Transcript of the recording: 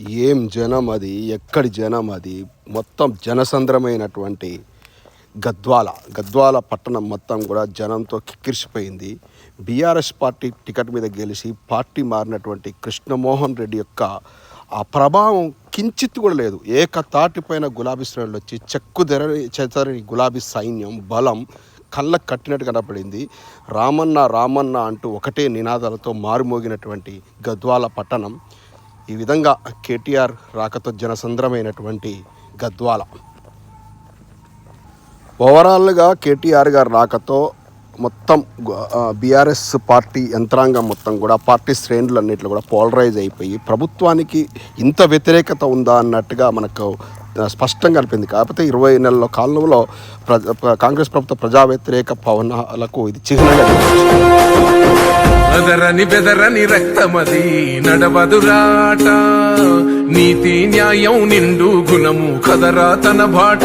ఏం జనం అది? ఎక్కడి జనం అది? మొత్తం జనసంద్రమైనటువంటి గద్వాల. గద్వాల పట్టణం మొత్తం కూడా జనంతో కిక్కిరిసిపోయింది. బీఆర్ఎస్ పార్టీ టికెట్ మీద గెలిచి పార్టీ మారినటువంటి కృష్ణమోహన్ రెడ్డి యొక్క ఆ ప్రభావం కించిత్ కూడా లేదు. ఏకతాటిపైన గులాబీ శ్రేణులు వచ్చి చెక్కు తెరని చెతరని గులాబీ సైన్యం బలం కళ్ళకు కట్టినట్టు కనపడింది. రామన్న రామన్న అంటూ ఒకటే నినాదాలతో మారుమోగినటువంటి గద్వాల పట్టణం. ఈ విధంగా కేటీఆర్ రాకతో జనసంద్రమైనటువంటి గద్వాల. ఓవరాల్గా కేటీఆర్ గారి రాకతో మొత్తం బీఆర్ఎస్ పార్టీ యంత్రాంగం మొత్తం కూడా పార్టీ శ్రేణులన్నింటిలో కూడా పోలరైజ్ అయిపోయి ప్రభుత్వానికి ఇంత వ్యతిరేకత ఉందా అన్నట్టుగా మనకు స్పష్టంగా అనిపింది. కాకపోతే ఇరవై నెలల కాలంలో ప్రజ కాంగ్రెస్ ప్రభుత్వ ప్రజా వ్యతిరేక పవనాలకు ఇది చిహ్నంగా బెదరని అదరని బెదరని రక్తమది నడవదురాట. నీతి న్యాయం నిండు గుణము కదరా తన బాట.